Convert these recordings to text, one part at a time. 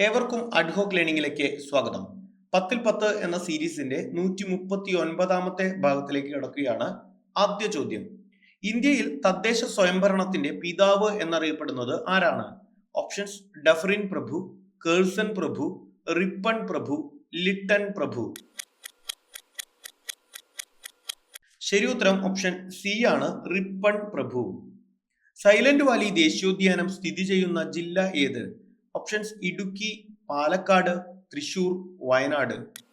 ഏവർക്കും അഡ്ഹോക് ലേണിംഗിലേക്ക് സ്വാഗതം. പത്തിൽ പത്ത് എന്ന സീരീസിന്റെ നൂറ്റി മുപ്പത്തി ഒൻപതാമത്തെ ഭാഗത്തിലേക്ക് കിടക്കുകയാണ് ആദ്യ ചോദ്യം. ഇന്ത്യയിൽ തദ്ദേശ സ്വയംഭരണത്തിന്റെ പിതാവ് എന്നറിയപ്പെടുന്നത് ആരാണ്? ഓപ്ഷൻസ് ഡഫറിൻ പ്രഭു കേഴ്സൺ പ്രഭു റിപ്പൺ പ്രഭു ലിട്ടൺ പ്രഭു. ശരി ഉത്തരം ഓപ്ഷൻ സി ആണ് റിപ്പൺ പ്രഭു. സൈലന്റ് വാലി ദേശീയോദ്യാനം സ്ഥിതി ചെയ്യുന്ന ജില്ല ഏത്? ഓപ്ഷൻസ് ഇടുക്കി പാലക്കാട് തൃശൂർ വയനാട്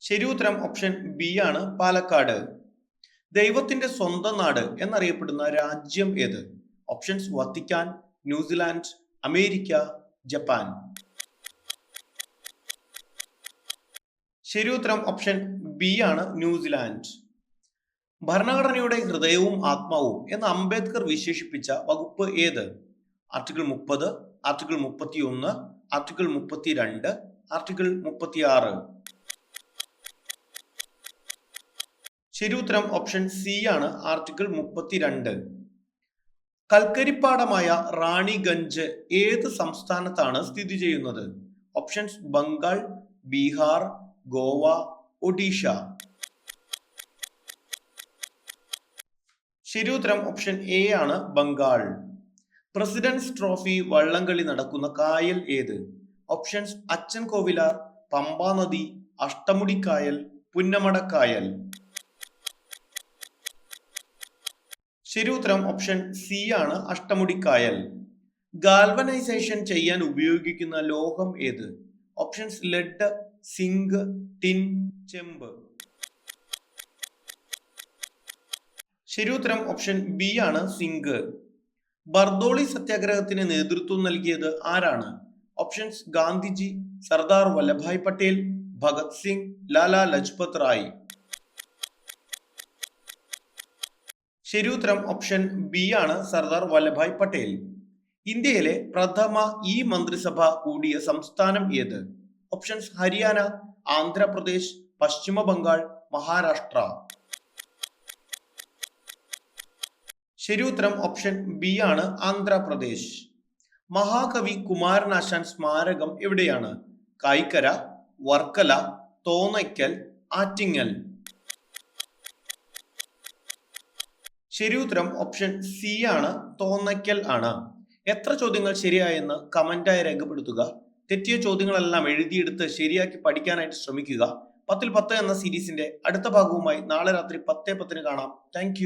ശരി ഉത്തരം ഓപ്ഷൻ ബി ആണ് പാലക്കാട്. ദൈവത്തിന്റെ സ്വന്തം നാട് എന്നറിയപ്പെടുന്ന രാജ്യം ഏത്? Options Vatican New Zealand America Japan. ശരി ഉത്തരം ഓപ്ഷൻ ബി ആണ് ന്യൂസിലാൻഡ്. ഭരണഘടനയുടെ ഹൃദയവും ആത്മാവും എന്ന് അംബേദ്കർ വിശേഷിപ്പിച്ച വകുപ്പ് ഏത്? ആർട്ടിക്കിൾ മുപ്പത് ആർട്ടിക്കിൾ മുപ്പത്തി ഒന്ന് ആർട്ടിക്കിൾ മുപ്പത്തിരണ്ട് ആർട്ടിക്കിൾ മുപ്പത്തിയാറ്. ശരി ഉത്തരം ഓപ്ഷൻ സി ആണ് ആർട്ടിക്കിൾ മുപ്പത്തിരണ്ട്. കൽക്കരിപ്പാടമായ റാണിഗഞ്ച് ഏത് സംസ്ഥാനത്താണ് സ്ഥിതി ചെയ്യുന്നത്? ഓപ്ഷൻസ് ബംഗാൾ ബീഹാർ ഗോവ ഒഡീഷ ശരി ഉത്തരം ഓപ്ഷൻ എ ആണ് ബംഗാൾ. പ്രസിഡന്റ്സ് ട്രോഫി വള്ളംകളി നടക്കുന്ന കായൽ ഏത്? ഓപ്ഷൻസ് അച്ഛൻ കോവിലാർ പമ്പാ നദി അഷ്ടമുടിക്കായൽ പുന്നമടക്കായൽ ശരിയുത്തരം ഓപ്ഷൻ സി ആണ് അഷ്ടമുടിക്കായൽ ഗാൽവനൈസേഷൻ ചെയ്യാൻ ഉപയോഗിക്കുന്ന ലോഹം ഏത്? ഓപ്ഷൻസ് ലെഡ് സിങ്ക് ടിൻ ചെമ്പ്. ശരി ഉത്തരം ഓപ്ഷൻ ബി ആണ് സിംഗ് ബർദോളി സത്യാഗ്രഹത്തിന് നേതൃത്വം നൽകിയത് ആരാണ്? ഓപ്ഷൻസ് ഗാന്ധിജി സർദാർ വല്ലഭായ് പട്ടേൽ ഭഗത് സിംഗ് ലാലാ ലജ്പത് റായ്. ശരിയുത്തരം ഓപ്ഷൻ ബി ആണ് സർദാർ വല്ലഭായ് പട്ടേൽ. ഇന്ത്യയിലെ പ്രഥമ ഈ മന്ത്രിസഭ കൂടിയ സംസ്ഥാനം ഏത്? ഓപ്ഷൻസ് ഹരിയാന ആന്ധ്രാപ്രദേശ് പശ്ചിമ ബംഗാൾ മഹാരാഷ്ട്ര. ശരി ഉത്തരം ഓപ്ഷൻ ബി ആണ് ആന്ധ്രാപ്രദേശ്. മഹാകവി കുമാരനാശാൻ സ്മാരകം എവിടെയാണ്? കായ്ക്കര വർക്കല തോന്നയ്ക്കൽ ആറ്റിങ്ങൽ. ശരിയുത്തരം ഓപ്ഷൻ സി ആണ് തോന്നയ്ക്കൽ ആണ്. എത്ര ചോദ്യങ്ങൾ ശരിയായെന്ന് കമന്റായി രേഖപ്പെടുത്തുക. തെറ്റിയ ചോദ്യങ്ങളെല്ലാം എഴുതിയെടുത്ത് ശരിയാക്കി പഠിക്കാനായിട്ട് ശ്രമിക്കുക. പത്തിൽ പത്ത് എന്ന സീരീസിന്റെ അടുത്ത ഭാഗവുമായി നാളെ രാത്രി പത്തേ പത്തിന് കാണാം. താങ്ക്